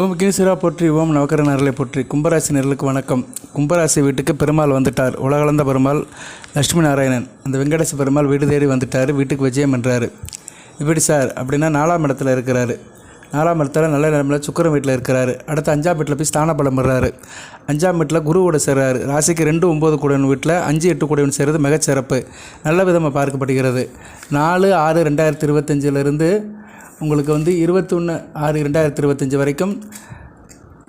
ஓம் கினீஸ்வரா போற்றி ஓம் நவக்கர நேரலை போற்றி. கும்பராசி நேர்களுக்கு வணக்கம். கும்பராசி வீட்டுக்கு பெருமாள் வந்துட்டார். உலகளந்த பெருமாள் லட்சுமி நாராயணன். அந்த வெங்கடேச பெருமாள் வீடு தேடி வந்துட்டார். வீட்டுக்கு விஜயம் பண்ணுறாரு இப்படி சார் அப்படின்னா நாலாம் இடத்துல இருக்கிறாரு. நாலாம் இடத்துல நல்ல நிலமையில் சுக்கரம் வீட்டில் இருக்கிறாரு. அடுத்து அஞ்சாம் வீட்டில் போய் ஸ்தான பலம் பெறாரு. அஞ்சாம் வீட்டில் குருவோட சேர்றாரு ராசிக்கு ரெண்டு ஒம்பது கூடவன் வீட்டில் அஞ்சு எட்டு கூடவன் சேர்றது மிகச்சிறப்பு நல்ல விதமாக பார்க்கப்படுகிறது. நாலு ஆறு ரெண்டாயிரத்தி இருபத்தஞ்சிலிருந்து உங்களுக்கு வந்து இருபத்தொன்று ஆறு ரெண்டாயிரத்தி இருபத்தஞ்சி வரைக்கும்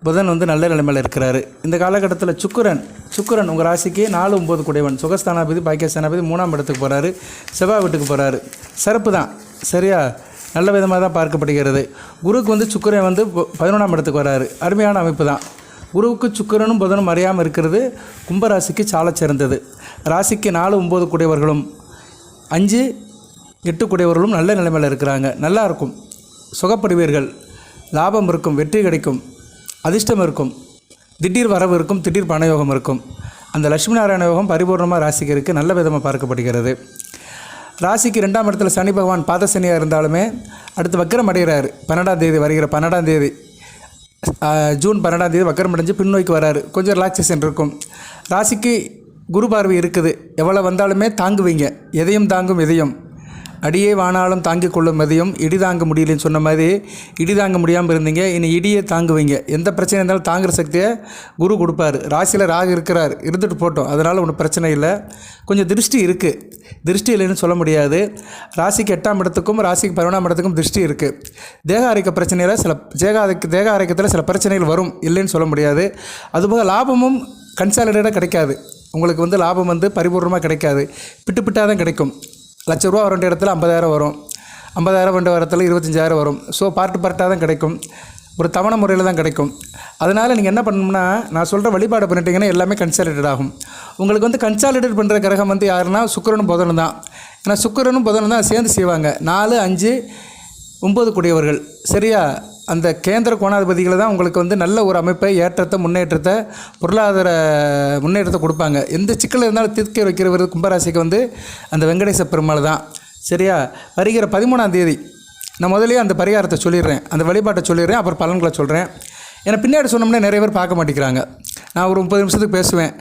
புதன் வந்து நல்ல நிலைமையில் இருக்கிறாரு. இந்த காலகட்டத்தில் சுக்குரன் சுக்குரன் உங்கள் ராசிக்கு நாலு ஒம்பது குடைவன் சுகஸ்தானாபதி பாக்கியஸ்தானாபதி மூணாம் இடத்துக்கு போகிறாரு செவ்வாய் வீட்டுக்கு போகிறாரு சிறப்பு தான். சரியா? நல்ல விதமாக தான் பார்க்கப்படுகிறது. குருவுக்கு வந்து சுக்கரன் வந்து பதினொன்றாம் இடத்துக்கு வராரு. அருமையான அமைப்பு தான். குருவுக்கு சுக்கரனும் புதனும் அறியாமல் இருக்கிறது கும்பராசிக்கு சால சிறந்தது. ராசிக்கு நாலு ஒம்பது குடையவர்களும் அஞ்சு எட்டு குடையவர்களும் நல்ல நிலைமையில் இருக்கிறாங்க. நல்லா இருக்கும். சுகப்படுவீர்கள். லாபம் இருக்கும் வெற்றி கிடைக்கும் அதிர்ஷ்டம் இருக்கும். திடீர் வரவு இருக்கும் திடீர் பணயோகம் இருக்கும். அந்த லட்சுமி நாராயண யோகம் பரிபூர்ணமாக ராசிக்கு இருக்குது நல்ல விதமாக பார்க்கப்படுகிறது. ராசிக்கு ரெண்டாம் இடத்துல சனி பகவான் பாத சனியாக இருந்தாலுமே அடுத்து வக்கரம் அடைகிறார். பன்னெண்டாம் தேதி வருகிற பன்னெண்டாம் தேதி ஜூன் பன்னெண்டாம் தேதி வக்கரம் அடைஞ்சு பின்னோக்கி வராரு. கொஞ்சம் ரிலாக்ஸேஷன் இருக்கும். ராசிக்கு குரு பார்வை இருக்குது. எவ்வளோ வந்தாலுமே தாங்குவீங்க. எதையும் தாங்கும் எதையும் அடியே வானாலும் தாங்கிக் கொள்ளும் மதியம் இடி தாங்க முடியலன்னு சொன்ன மாதிரி இடி தாங்க முடியாமல் இருந்தீங்க இனி இடியே தாங்குவீங்க. எந்த பிரச்சனை இருந்தாலும் தாங்குற சக்தியை குரு கொடுப்பாரு. ராசியில் ராகு இருக்கிறார். இருந்துட்டு போட்டோம். அதனால் ஒன்றும் பிரச்சனை இல்லை. கொஞ்சம் திருஷ்டி இருக்குது திருஷ்டி இல்லைன்னு சொல்ல முடியாது. ராசிக்கு எட்டாம் இடத்துக்கும் ராசிக்கு பதினொன்றாம் இடத்துக்கும் திருஷ்டி இருக்குது தேக ஆரோக்கிய பிரச்சனையில் சில தேக தேக ஆரோக்கியத்தில் சில பிரச்சனைகள் வரும். இல்லைன்னு சொல்ல முடியாது. அதுபோக லாபமும் கன்சாலிடேட்டாக கிடைக்காது. உங்களுக்கு வந்து லாபம் வந்து பரிபூர்ணமாக கிடைக்காது. பிட்டு பிட்டாக தான் கிடைக்கும். லட்ச ரூபா வர வேண்டிய இடத்துல ஐம்பதாயிரம் வரும். ஐம்பதாயிரம் வர இடத்துல இருபத்தஞ்சாயிரம் வரும். ஸோ பார்ட்டு பார்ட்டாக தான் கிடைக்கும். ஒரு தவணை முறையில் தான் கிடைக்கும். அதனால் நீங்கள் என்ன பண்ணணும்னா நான் சொல்கிற வழிபாடு பண்ணிட்டீங்கன்னா எல்லாமே கன்சாலிடேட் ஆகும். உங்களுக்கு வந்து கன்சாலிடேட் பண்ணுற கிரகம் வந்து யாருன்னா சுக்கிரனும் புதனும் தான். ஏன்னா சுக்கிரனும் புதனும் தான் சேர்ந்து செய்வாங்க. நாலு அஞ்சு ஒம்பது கூடியவர்கள். சரியா? அந்த கேந்திர கோணாதிபதிகளை தான் உங்களுக்கு வந்து நல்ல ஒரு அமைப்பை ஏற்றத்தை முன்னேற்றத்தை பொருளாதார முன்னேற்றத்தை கொடுப்பாங்க. எந்த சிக்கல் இருந்தாலும் தீர்க்க வைக்கிறவர் கும்பராசிக்கு வந்து அந்த வெங்கடேச பெருமாள் தான். சரியா? வருகிற பதிமூணாம் தேதி நான் முதலே அந்த பரிகாரத்தை சொல்லிடுறேன். அந்த வழிபாட்டை சொல்லிடுறேன். அப்புறம் பலன்களை சொல்கிறேன் ஏன்னா பின்னாடி சொன்னோம்னா நிறைய பேர் பார்க்க மாட்டேங்கிறாங்க. நான் ஒரு முப்பது நிமிஷத்துக்கு பேசுவேன்.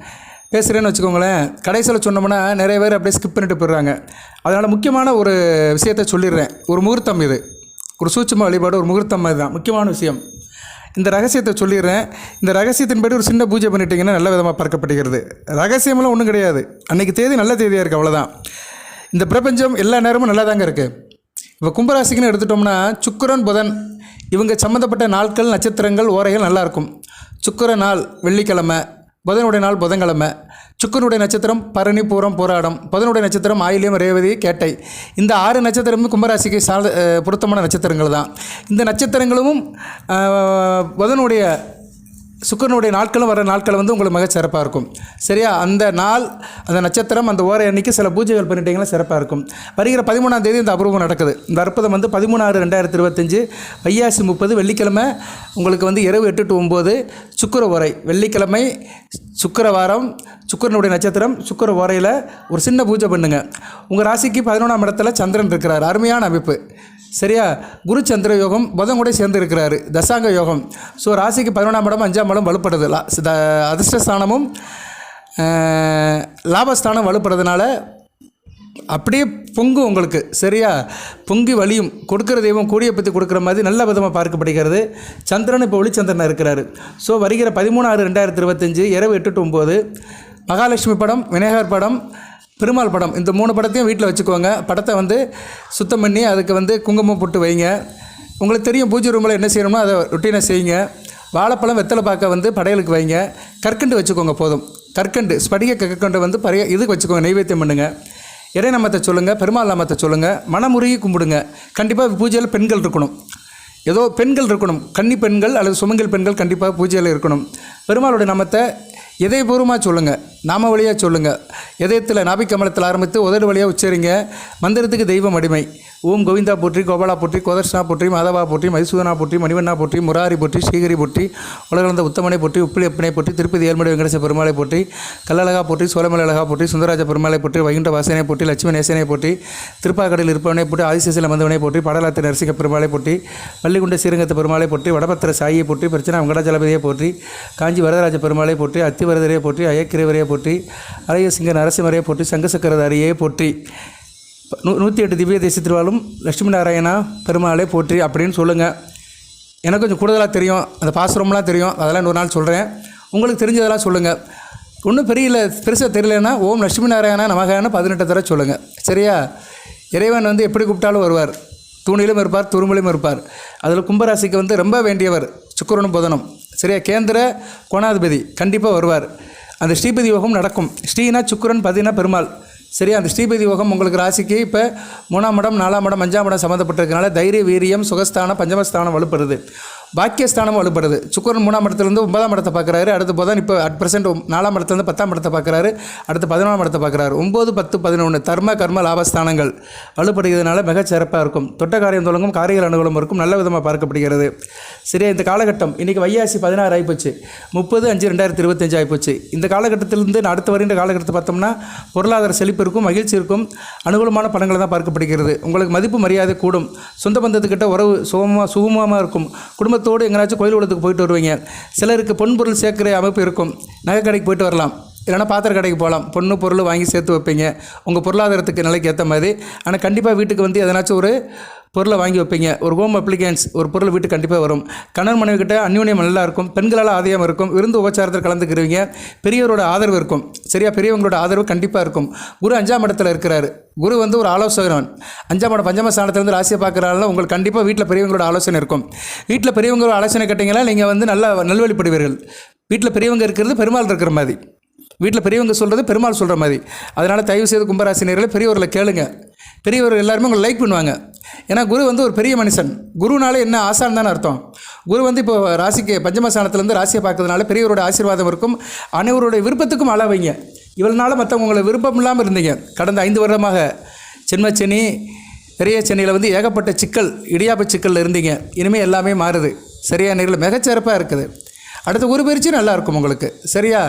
பேசுகிறேன்னு வச்சுக்கோங்களேன். கடைசியில் சொன்னோம்னா நிறைய பேர் அப்படியே ஸ்கிப் பண்ணிட்டு போயிடுறாங்க. அதனால் முக்கியமான ஒரு விஷயத்த சொல்லிடுறேன். ஒரு முகூர்த்தம் இது. ஒரு சூட்சம வழிபாடு ஒரு முகூர்த்தம் மாதிரி தான் முக்கியமான விஷயம். இந்த ரகசியத்தை சொல்லிடுறேன். இந்த ரகசியத்தின்படி ஒரு சின்ன பூஜை பண்ணிட்டீங்கன்னா நல்ல விதமாக பார்க்கப்படுகிறது ரகசியமெல்லாம் ஒன்றும் கிடையாது. அன்றைக்கி தேதி நல்ல தேதியாக இருக்குது அவ்வளோதான் இந்த பிரபஞ்சம் எல்லா நேரமும் நல்லா தாங்க இருக்குது இப்போ கும்பராசிக்குன்னு எடுத்துட்டோம்னா சுக்கரன் புதன் இவங்க சம்மந்தப்பட்ட நாட்கள் நட்சத்திரங்கள் ஓரைகள் நல்லாயிருக்கும் சுக்கர நாள் வெள்ளிக்கிழமை புதனுடைய நாள் புதன்கிழமை. சுக்கனுடைய நட்சத்திரம் பரணி பூரம் போராடம். புதனுடைய நட்சத்திரம் ஆயிலியம் ரேவதி கேட்டை. இந்த ஆறு நட்சத்திரமும் கும்பராசிக்கு சார்ந்த பொருத்தமான நட்சத்திரங்கள் தான். இந்த நட்சத்திரங்களும் புதனுடைய சுக்கிரனுடைய நாட்களும் வர நாட்கள் வந்து உங்களுக்கு மிக சிறப்பாக இருக்கும். சரியா? அந்த நாள் அந்த நட்சத்திரம் அந்த ஓர அன்னைக்கு சில பூஜைகள் பண்ணிட்டீங்கன்னா சிறப்பாக இருக்கும். வருகிற பதிமூணாம் தேதி இந்த அபூர்வம் நடக்குது. இந்த அற்புதம் வந்து பதிமூணாறு ரெண்டாயிரத்தி இருபத்தஞ்சு வையாசி முப்பது வெள்ளிக்கிழமை உங்களுக்கு வந்து இரவு எட்டு டு ஒம்பது சுக்கிர ஓரை. வெள்ளிக்கிழமை சுக்கரவாரம் சுக்கிரனுடைய நட்சத்திரம் சுக்கர ஓரையில் ஒரு சின்ன பூஜை பண்ணுங்கள் உங்கள் ராசிக்கு பதினொன்றாம் இடத்துல சந்திரன் இருக்கிறார். அருமையான அமைப்பு. சரியா? குரு சந்திர யோகம் புதன் கூட சேர்ந்து இருக்கிறாரு தசாங்க யோகம். ஸோ ராசிக்கு பதினொன்றாம் இடம் அஞ்சாம் இடம் வலுப்படுது. த- அதிர்ஷ்டஸ்தானமும் லாபஸ்தானம் வலுப்படுறதுனால அப்படியே பொங்கும் உங்களுக்கு. சரியா? பொங்கி வலியும் கொடுக்குற தெய்வம் கூடிய பற்றி கொடுக்குற மாதிரி நல்ல விதமாக பார்க்கப்படுகிறது. சந்திரன் இப்போ ஒளிச்சந்திரனாக இருக்கிறாரு. ஸோ வருகிற பதிமூணு ஆறு ரெண்டாயிரத்தி இருபத்தஞ்சு இரவு எட்டு டு ஒம்பது மகாலட்சுமி படம் விநாயகர் படம் பெருமாள் படம். இந்த மூணு படத்தையும் வீட்டில் வச்சுக்கோங்க. படத்தை வந்து சுத்தம் பண்ணி அதுக்கு வந்து குங்குமம் போட்டு வைங்க. உங்களுக்கு தெரியும் பூஜை ரூமில் என்ன செய்யணுமோ அதை ரொட்டீனாக செய்யுங்க. வாழைப்பழம் வெத்தலை பாக்க வந்து படையலுக்கு வைங்க. கற்கண்டு வச்சுக்கோங்க போதும். கற்கண்டு ஸ்படிக கற்கண்டு வந்து பறைய இதுக்கு வச்சுக்கோங்க நைவேத்தியம் பண்ணுங்கள் இறை நாமத்தை சொல்லுங்கள் பெருமாள் நாமத்தை சொல்லுங்கள் மனமுருகி கும்பிடுங்க. கண்டிப்பாக பூஜையில் பெண்கள் இருக்கணும். ஏதோ பெண்கள் இருக்கணும். கன்னி பெண்கள் அல்லது சுமங்கல் பெண்கள் கண்டிப்பாக பூஜையில் இருக்கணும். பெருமாளுடைய நாமத்தை இதயபூர்வமாக சொல்லுங்கள் நாம வழியாக சொல்லுங்கள் இதயத்தில் நாபிக்கமலத்தில் ஆரம்பித்து உதடு வழியாக உச்சரிங்க. மந்திரத்துக்கு தெய்வம் அடிமை. ஓம் கோவிந்தா போற்றி கோபாலா போற்றி கோதர்ஷனா போற்றி மாதவா போற்றி மைசூதனா போற்றி மணிவண்ணா போற்றி முராரி போற்றி ஸ்ரீகரி போற்றி உலகளந்த உத்தமனை போற்றி உப்பிலி அப்பனை போற்றி திருப்பதி ஏழ்மடி வெங்கடேச பெருமாளை போற்றி கல்லழகா போற்றி சோழமலை அழகா போற்றி சுந்தரராஜ பெருமாளை போற்றி வைகுண்ட வாசனை போற்றி லட்சுமி நேசனை போற்றி திருப்பாக்கடையில் இருப்பவனை போற்றி ஆதிசேசில வந்தவனை போற்றி படலாத்து நரசிங்க பெருமாளை போற்றி பள்ளிகுண்ட ஸ்ரீரங்கத்து பெருமாளை போற்றி வடபத்திர சாயியை போற்றி பிரச்சனை வெங்கடாஜலபதியை போற்றி காஞ்சி வரதராஜ பெருமாளை போற்றி அத்திவரதரையை போற்றி அயக்கிரவரையை போற்றி அரையசிங்க நரசிம்மரையை போற்றி சங்கசக்கரதாரியை போற்றி. நூ நூற்றி எட்டு திவ்ய தேசத்தில் திருவாலும் லட்சுமி நாராயணா பெருமாளை போற்றி அப்படின்னு சொல்லுங்கள் எனக்கு கொஞ்சம் கூடுதலாக தெரியும். அந்த பாசுரம்லாம் தெரியும். அதெல்லாம் இன்னொரு நாள் சொல்கிறேன் உங்களுக்கு தெரிஞ்சதெல்லாம் சொல்லுங்கள் ஒன்றும் பெரிய இல்லை பெருசாக தெரியலன்னா ஓம் லட்சுமி நாராயணா நமகான பதினெட்டு தடவை சொல்லுங்கள் சரியா? இறைவன் வந்து எப்படி கூப்பிட்டாலும் வருவார். தூணிலும் இருப்பார் துரும்பிலும் இருப்பார். அதில் கும்பராசிக்கு வந்து ரொம்ப வேண்டியவர் சுக்கிரனும் புதனும். சரியா? கேந்திர கோணாதிபதி கண்டிப்பாக வருவார். அந்த ஸ்ரீபதி யோகம் நடக்கும். ஸ்ரீனா சுக்கரன் பதினா பெருமாள். சரி அந்த ஸ்ரீபதி யோகம் உங்களுக்கு ராசிக்கு இப்போ மூணாம் இடம் நாலாம் இடம் அஞ்சாம் இடம் சம்மந்தப்பட்டிருக்கனால தைரிய வீரியம் சுகஸ்தானம் பஞ்சமஸ்தானம் வலுப்படுது பாக்கியஸ்தானம் வலுப்படுது. சுக்கரன் மூணாம் இடத்துலேருந்து ஒன்பதாம் இடத்தை பார்க்குறாரு. அடுத்து புதன் இப்போ அட் பிரசன்ட் நாலாம் இடத்துலேருந்து பத்தாம் இடத்தை பார்க்குறாரு. அடுத்து பதினொன்றாம் இடத்தை பார்க்குறாரு. ஒம்பது பத்து பதினொன்று தர்ம கர்ம லாபஸ்தானங்கள் வலுப்படுகிறதுனால மிகச் சிறப்பாக இருக்கும். தொட்ட காரியம் தொடங்கும் காரியங்கள் அனுகூலம் இருக்கும் நல்ல விதமாக பார்க்கப்படுகிறது. சரியா இந்த காலகட்டம் இன்றைக்கி வையாசி பதினாறு ஆகிப்போச்சு முப்பது அஞ்சு ரெண்டாயிரத்தி இருபத்தஞ்சு ஆகிப்போச்சு இந்த காலகட்டத்திலிருந்து அடுத்து வருகின்ற காலகட்டத்தை பார்த்தோம்னா பொருளாதார செழிப்பு இருக்கும் மகிழ்ச்சி இருக்கும் அனுகூலமான படங்களை தான் பார்க்கப்படுகிறது. உங்களுக்கு மதிப்பு மரியாதை கூடும். சொந்த பந்தத்துக்கிட்ட உறவு சுகமாக சுகமாக இருக்கும். குடும்பத்தோடு எங்கேனாச்சும் கோயில் குளத்துக்கு போயிட்டு வருவீங்க. சிலருக்கு பொன் பொருள் சேர்க்குற அமைப்பு இருக்கும். நகை கடைக்கு போயிட்டு வரலாம். இல்லைனா பாத்திர கடைக்கு போகலாம். பொண்ணு பொருள் வாங்கி சேர்த்து வைப்பீங்க. உங்கள் பொருளாதாரத்துக்கு நிலைக்கு ஏற்ற மாதிரி. ஆனால் கண்டிப்பாக வீட்டுக்கு வந்து எதனாச்சும் ஒரு பொருளை வாங்கி வைப்பீங்க. ஒரு ஹோம் அப்ளிகன்ஸ் ஒரு பொருள் வீட்டுக்கு கண்டிப்பாக வரும். கணவன் மனைவி கிட்ட அந்யோன்யம் நல்லா இருக்கும். பெண்களால் ஆதாயம் இருக்கும். விருந்து உபச்சாரத்தில் கலந்துக்கிறவங்க பெரியவரோட ஆதரவு இருக்கும். சரியா? பெரியவங்களோட ஆதரவு கண்டிப்பாக இருக்கும். குரு அஞ்சாம் இடத்துல இருக்கிறாரு. குரு வந்து ஒரு ஆலோசகன் அஞ்சாம் இடம் பஞ்சம ஸ்தானத்துலேருந்து ராசியை பார்க்குறனால உங்களுக்கு கண்டிப்பாக வீட்டில் பெரியவங்களோட ஆலோசனை இருக்கும். வீட்டில் பெரியவங்களோட ஆலோசனை கேட்டிங்கன்னா நீங்கள் வந்து நல்லா நல்வழிப்படுவீர்கள். வீட்டில் பெரியவங்க இருக்கிறது பெருமாள் இருக்கிற மாதிரி. வீட்டில் பெரியவங்க சொல்கிறது பெருமாள் சொல்கிற மாதிரி. அதனால் தயவு செய்து கும்பராசினியர்களை பெரியவர்களை கேளுங்க. பெரியவர் எல்லாருமே உங்களை லைக் பண்ணுவாங்க. ஏன்னா குரு வந்து ஒரு பெரிய மனுஷன். குருனால என்ன ஆசான் தானே அர்த்தம். குரு வந்து இப்போ ராசிக்கு பஞ்சமஸ்தானத்துலேருந்து ராசியை பார்க்கறதுனால பெரியவரோட ஆசீர்வாதம் இருக்கும். அனைவருடைய விருப்பத்துக்கும் அளவைங்க வைங்க மற்றவங்க உங்களை விருப்பம் இல்லாமல் இருந்தீங்க. கடந்த ஐந்து வருடமாக ஜென்மச்சனி பெரிய சென்னையில் வந்து ஏகப்பட்ட சிக்கல் இடியாப்ப சிக்கலில் இருந்தீங்க. இனிமேல் எல்லாமே மாறுது. சரியான நேரில் மிகச்சிறப்பாக இருக்குது. அடுத்த ஒரு பயிற்சி நல்லா இருக்கும் உங்களுக்கு. சரியா?